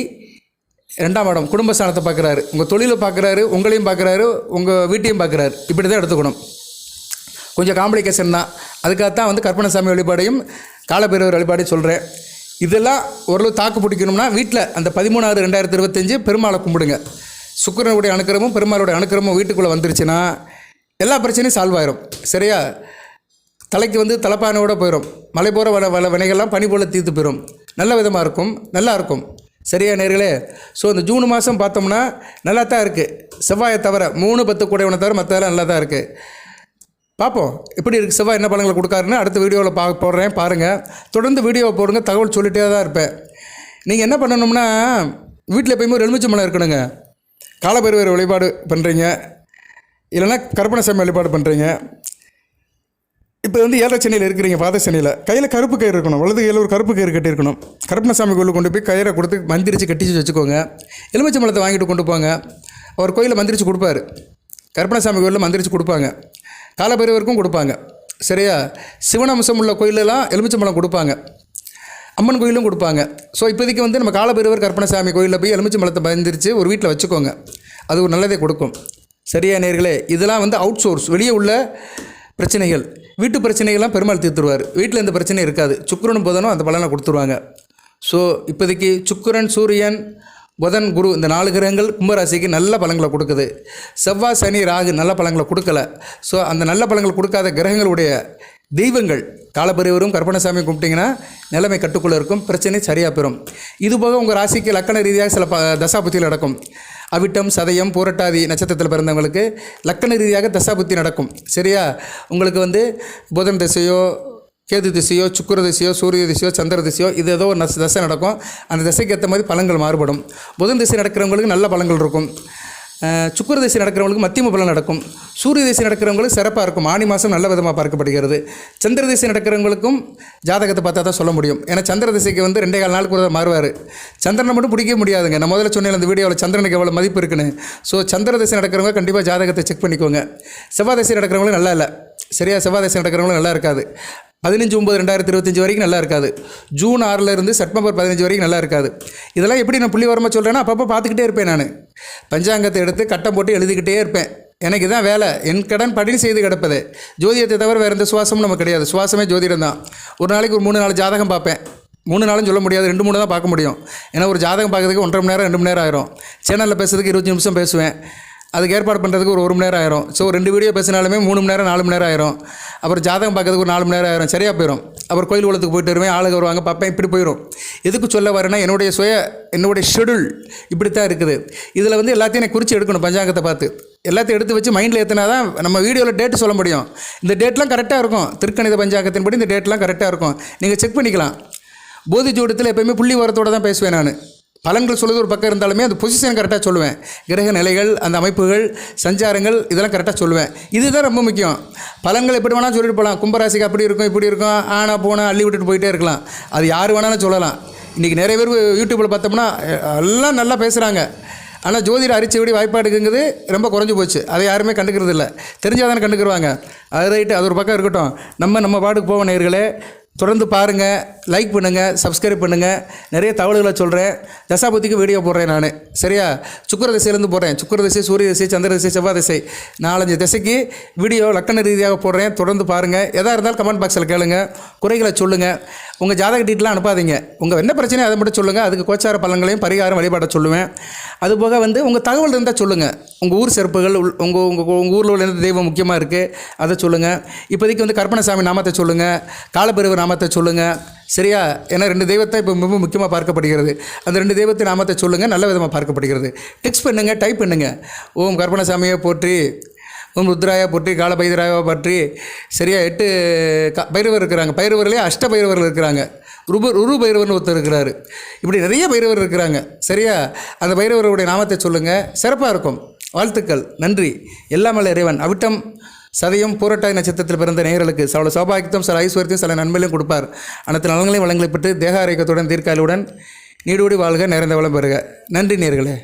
ரெண்டாம் இடம் குடும்பஸ்தானத்தை பார்க்குறாரு. உங்கள் தொழிலை பார்க்குறாரு உங்களையும் பார்க்குறாரு உங்கள் வீட்டையும் பார்க்குறாரு. இப்படி தான் எடுத்துக்கணும். கொஞ்சம் காம்ப்ளிகேஷன் தான். அதுக்காகத்தான் வந்து கற்பனசாமி வழிபாடையும் காலபைரவர் வழிபாடையும் சொல்கிறேன் இதெல்லாம் ஓரளவு தாக்கு பிடிக்கணும்னா வீட்டில் அந்த பதிமூணாறு ரெண்டாயிரத்தி இருபத்தஞ்சு பெருமாளை கும்பிடுங்க. சுக்கரனுடைய அணுக்கிரமும் பெருமாளுடைய அணுக்கிரமும் வீட்டுக்குள்ளே வந்துருச்சுன்னா எல்லா பிரச்சனையும் சால்வ் ஆயிரும். சரியா? தலைக்கு வந்து தலைப்பானோட போயிடும் மலை போகிற வள வள வினைகள்லாம் பனி போல் தீர்த்து போயிடும் நல்ல விதமாக இருக்கும். நல்லா இருக்கும். சரியா நேர்களே? ஸோ இந்த ஜூன் மாதம் பார்த்தோம்னா நல்லா தான் இருக்குது செவ்வாயை தவிர மூணு பத்து கூடையவனை தவிர மற்றதெல்லாம் நல்லா தான் இருக்குது பார்ப்போம். எப்படி இருக்குது செவ்வாய் என்ன பழங்களை கொடுக்காருன்னு அடுத்த வீடியோவில் பா போடுறேன். பாருங்கள் தொடர்ந்து வீடியோவை போடுங்க. தகவல் சொல்லிகிட்டே தான் இருப்பேன். நீங்கள் என்ன பண்ணணும்னா வீட்டில் எப்பயுமே ஒரு எலுமிச்சம்பழம் இருக்கணுங்க. காலபைரவர் வழிபாடு பண்ணுறீங்க இல்லைன்னா கற்பனை சாமி வழிபாடு பண்ணுறீங்க இப்போ வந்து ஏழரை சென்னையில் இருக்கிறீங்க பாத சென்னையில். கையில் கருப்பு கயிறு இருக்கணும். வலது கையில் ஒரு கருப்பு கயிறு கட்டியிருக்கணும். கருப்பணசாமி கோயிலுக்கு கொண்டு போய் கயிறை கொடுத்து மந்திரிச்சு கட்டிச்சு வச்சுக்கோங்க. எலுமிச்சம்பழத்தை வாங்கிட்டு கொண்டு போங்க. அவர் கோயிலில் மந்திரிச்சு கொடுப்பாரு. கருப்பணசாமி கோயிலில் மந்திரிச்சு கொடுப்பாங்க. காலபைரவருக்கும் கொடுப்பாங்க. சரியா? சிவனம்சம் உள்ள கோயிலெல்லாம் எலுமிச்சம்பழம் கொடுப்பாங்க. அம்மன் கோயிலும் கொடுப்பாங்க. ஸோ இப்போதைக்கு வந்து நம்ம காலபைரவர் கற்பனசாமி கோயிலில் போய் எலுமிச்சம்பழத்தை பயந்துருச்சு ஒரு வீட்டில் வச்சுக்கோங்க. அது ஒரு நல்லதே கொடுக்கும். சரியா நேர்களே? இதெல்லாம் வந்து அவுட் சோர்ஸ் வெளியே உள்ள பிரச்சனைகள். வீட்டு பிரச்சனைகள்லாம் பெருமாள் தீர்த்துருவார். வீட்டில் எந்த பிரச்சனையும் இருக்காது. சுக்கரனும் புதனும் அந்த பலனை கொடுத்துருவாங்க. ஸோ இப்போதைக்கு சுக்கிரன் சூரியன் புதன் குரு இந்த நாலு கிரகங்கள் கும்பராசிக்கு நல்ல பலங்களை கொடுக்குது. செவ்வாய் சனி ராகு நல்ல பலங்களை கொடுக்கல. ஸோ அந்த நல்ல பலங்கள் கொடுக்காத கிரகங்களுடைய தெய்வங்கள் காலபரிவரும் கற்பனசாமி கும்பிட்டிங்கன்னா நிலைமை கட்டுக்குள்ளே இருக்கும். பிரச்சனை சரியாக பெறும். இதுபோக உங்கள் ராசிக்கு லக்கண ரீதியாக சில ப தசாபுத்தியில் நடக்கும். அவிட்டம் சதயம் பூரட்டாதி நட்சத்திரத்தில் பிறந்தவங்களுக்கு லக்கண ரீதியாக தசாபுத்தி நடக்கும். சரியா? உங்களுக்கு வந்து புதன் திசையோ கேது திசையோ சுக்கர திசையோ சூரிய திசையோ சந்திர திசையோ இது ஏதோ ஒரு தசை நடக்கும். அந்த திசைக்கு ஏற்ற மாதிரி பழங்கள் மாறுபடும். புதன் திசை நடக்கிறவங்களுக்கு நல்ல பழங்கள் இருக்கும். சுக்கர திசை நடக்கிறவங்களுக்கு மத்தியம பலன் நடக்கும். சூரிய திசை நடக்கிறவங்களுக்கு சிறப்பாக இருக்கும். ஆணி மாதம் நல்ல விதமாக பார்க்கப்படுகிறது. சந்திர திசை நடக்கிறவங்களுக்கும் ஜாதகத்தை பார்த்தா தான் சொல்ல முடியும். ஏன்னா சந்திர திசைக்கு வந்து ரெண்டே கால் நாளுக்கு ஒரு மாறுவார். சந்திரனை மட்டும் பிடிக்க முடியாதுங்க. நான் முதல்ல சொன்னேன் அந்த வீடியோவில் சந்திரனுக்கு எவ்வளோ மதிப்பு இருக்குன்னு. ஸோ சந்திர திசை நடக்கிறவங்க கண்டிப்பாக ஜாதகத்தை செக் பண்ணிக்கோங்க. செவ்வாய் திசை நடக்கிறவங்களும் நல்லா இல்லை. சரியா செவ்வாய் தசை நடக்கிறவங்களும் நல்லா இருக்காது. பதினஞ்சு ஒம்பது ரெண்டாயிரத்தி இருபத்தஞ்சி வரைக்கும் நல்லா இருக்காது. ஜூன் ஆறில் இருந்து செப்டம்பர் பதினஞ்சு வரைக்கும் நல்லா இருக்காது. இதெல்லாம் எப்படி நான் புள்ளி வரமாக சொல்கிறேன்னா அப்பப்போ பார்த்துக்கிட்டே இருப்பேன் நான். பஞ்சாங்கத்தை எடுத்து கட்டம் போட்டு எழுதிக்கிட்டே இருப்பேன். எனக்கு இதான் வேலை. என் கடன் படி செய்து கிடப்பது. ஜோதிடத்தை தவிர வேறு எந்த சுவாசமும் நமக்கு கிடையாது. சுவாசமே ஜோதிடம் தான். ஒரு நாளைக்கு ஒரு மூணு நாலு ஜாதகம் பார்ப்பேன். மூணு நாளும் சொல்ல முடியாது. ரெண்டு மூணு தான் பார்க்க முடியும். ஏன்னா ஒரு ஜாதகம் பார்க்கறதுக்கு ஒன்றரை மணி நேரம் ரெண்டு மணி நேரம் ஆயிரும். சேனலில் பேசுறதுக்கு இருபத்தஞ்சு நிமிஷம் பேசுவேன். அதுக்கு ஏற்பாடு பண்ணுறதுக்கு ஒரு ஒரு மணி நேரம் ஆயிரும். ஸோ ரெண்டு வீடியோ பேசினாலுமே மூணு மணி நேரம் நாலு மணி நேரம் ஆயிரும். அப்புறம் ஜாதகம் பார்க்கறதுக்கு ஒரு நாலு மணி நேரம் ஆயிரும். சரியாக போயிடும் அப்புறம் கோயில் குளத்துக்கு போயிட்டு வருவேன் ஆளுங்க வருவாங்க பார்ப்பேன் இப்படி போயிடும் எதுக்கு சொல்ல வரேன்னா என்னுடைய சுய என்னுடைய ஷெடியூல் இப்படி தான் இருக்குது. இதில் வந்து எல்லாத்தையும் நான் குறித்து எடுக்கணும் பஞ்சாங்கத்தை பார்த்து. எல்லாத்தையும் எடுத்து வச்சு மைண்டில் ஏற்றினா தான் நம்ம வீடியோவில் டேட்டு சொல்ல முடியும். இந்த டேட்லாம் கரெக்டாக இருக்கும். திருக்கணித பஞ்சாங்கத்தின்படி இந்த டேட்லாம் கரெக்டாக இருக்கும். நீங்கள் செக் பண்ணிக்கலாம். போதி ஜோடத்தில் எப்போயுமே புள்ளி வரத்தோடு தான் பேசுவேன் நான். பலன்கள் சொல்லுறது ஒரு பக்கம் இருந்தாலுமே அந்த பொசிஷன் கரெக்டாக சொல்லுவேன். கிரக நிலைகள் அந்த அமைப்புகள் சஞ்சாரங்கள் இதெல்லாம் கரெக்டாக சொல்லுவேன். இதுதான் ரொம்ப முக்கியம். பலன்கள் எப்படி வேணாலும் சொல்லிட்டு போகலாம். கும்பராசிக்கு அப்படி இருக்கும் இப்படி இருக்கும். ஆனா போனால் அள்ளி விட்டுட்டு போயிட்டே இருக்கலாம். அது யார் வேணாலும் சொல்லலாம். இன்றைக்கி நிறைய பேர் யூடியூப்பில் பார்த்தோம்னா எல்லாம் நல்லா பேசுகிறாங்க ஆனால் ஜோதிட அரிச்சு விட வாய்ப்பாடுக்குங்கிறது ரொம்ப குறைஞ்சி போச்சு. அதை யாருமே கண்டுக்கிறது இல்லை தெரிஞ்சால் தானே கண்டுக்குருவாங்க. அது ரைட்டு அது ஒரு பக்கம் இருக்கட்டும். நம்ம நம்ம பாட்டுக்கு போவோம் நேர்களே தொடர்ந்து பாருங்கள் லைக் பண்ணுங்கள் சப்ஸ்கிரைப் பண்ணுங்கள் நிறைய தகவல்களை சொல்கிறேன் தசாபதிக்கு வீடியோ போடுறேன் நான். சரியா? சுக்கர திசையிலேருந்து போடுறேன். சுக்கர திசை சூரிய திசை சந்திர திசை செவ்வாய் திசை. நாலஞ்சு திசைக்கு வீடியோ லக்கண ரீதியாக போடுறேன். தொடர்ந்து பாருங்கள் எதாக இருந்தாலும் கமெண்ட் பாக்ஸில் கேளுங்க. குறைகளை சொல்லுங்கள் உங்கள் ஜாதக டீட்டெலாம் அனுப்பாதீங்க. உங்கள் என்ன பிரச்சனையோ அதை மட்டும் சொல்லுங்கள் அதுக்கு கோச்சார பலன்களையும் பரிகாரம் வழிபாட சொல்லுவேன். அதுபோக வந்து உங்கள் தகவல் இருந்தால் சொல்லுங்கள் உங்கள் ஊர் சிறப்புகள் உள்- உங்கள் உங்கள் உங்கள் ஊரில் உள்ள எந்த தெய்வம் முக்கியமாக இருக்குது அதை சொல்லுங்கள் இப்போதைக்கு வந்து கற்பனசாமி நாமத்தை சொல்லுங்கள் காலபைரவர் நாமத்தை சொல்லுங்கள் சரியா? ஏன்னா ரெண்டு தெய்வத்தை இப்போ மிக முக்கியமாக பார்க்கப்படுகிறது. அந்த ரெண்டு தெய்வத்தை நாமத்தை சொல்லுங்கள் நல்ல விதமாக பார்க்கப்படுகிறது. டெக்ஸ்ட் பண்ணுங்கள் டைப் பண்ணுங்கள் ஓம் கற்பனசாமியை போற்றி ஓம் ருத்ராயா போற்றி கால பற்றி. சரியா? எட்டு க பைரவர் இருக்கிறாங்க. பைரவர்களே அஷ்ட பைரவர்கள் இருக்கிறாங்க. ருப ருரு பைரவர்னு ஒருத்தர் இருக்கிறாரு. இப்படி நிறைய பைரவர் இருக்கிறாங்க. சரியா? அந்த பைரவருடைய நாமத்தை சொல்லுங்கள் சிறப்பாக இருக்கும். வாழ்த்துக்கள். நன்றி. எல்லாமல்ல இறைவன். அவிட்டம். சதயம் பூரட்டாய் நட்சத்திரத்தில் பிறந்த நேயர்களுக்கு சில சௌபாகியத்தும் சில ஐஸ்வர்யத்தையும் சில நன்மையிலும் கொடுப்பார். அனைத்து நலன்களையும் வளங்களை பெற்று தேக ஆரோக்கியத்துடன் தீர்க்காலுடன் நீடோடி வாழ்க நிறைந்த வளம் பெறுக. நன்றி நேர்களே